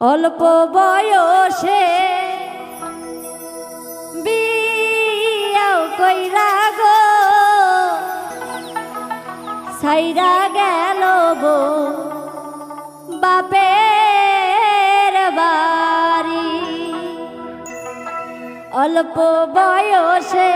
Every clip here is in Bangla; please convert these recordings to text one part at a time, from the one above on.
অল্প বয়সে বিয়াও কইরা গো সাইরা গেল গো বাপে অল্প বয়সে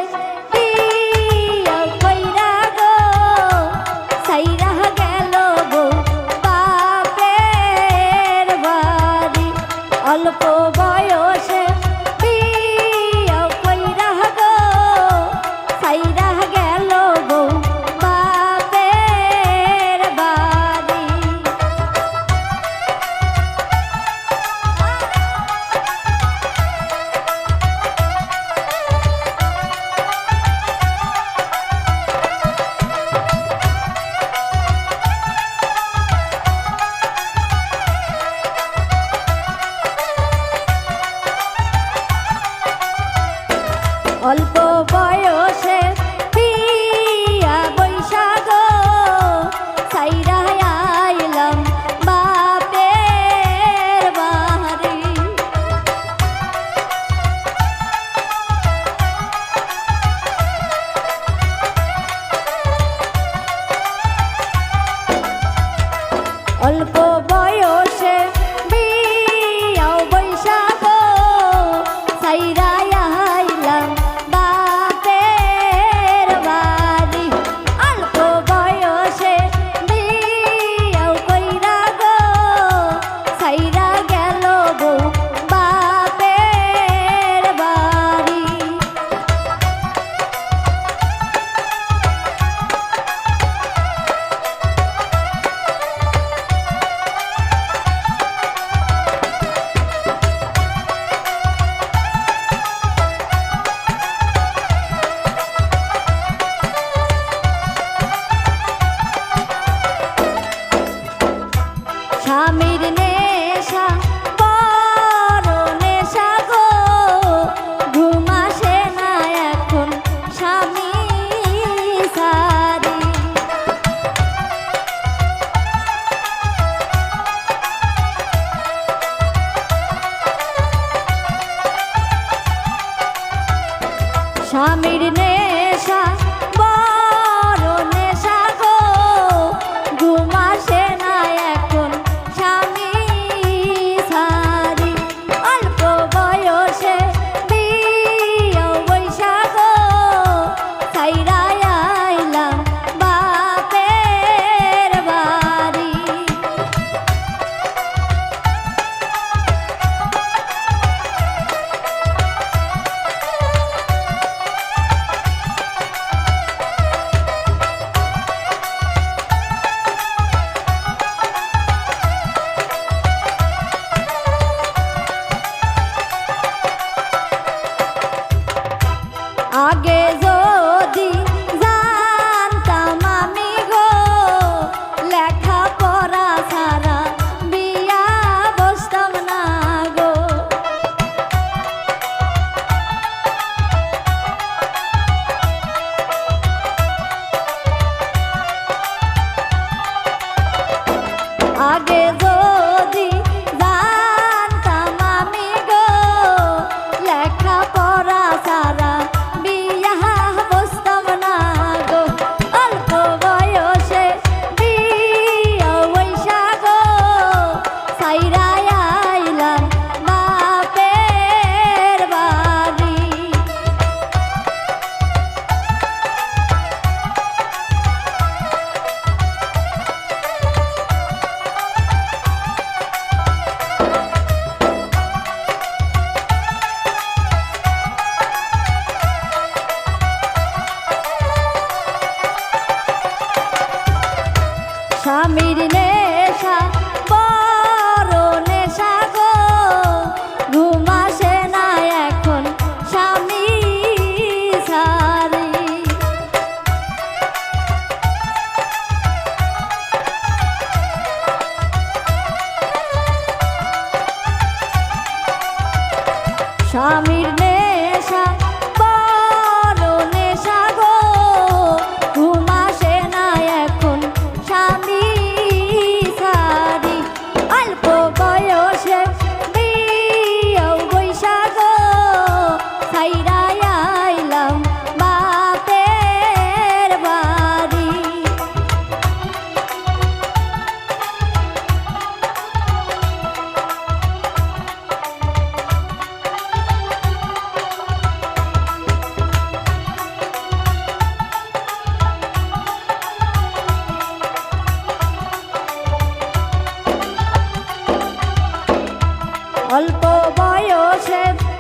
স্বামীর নেশা স্বামীর নেশা বড় নেশা গো। ঘুম না এখন স্বামী সারি। স্বামীর অল্প বয়সে বিয়াও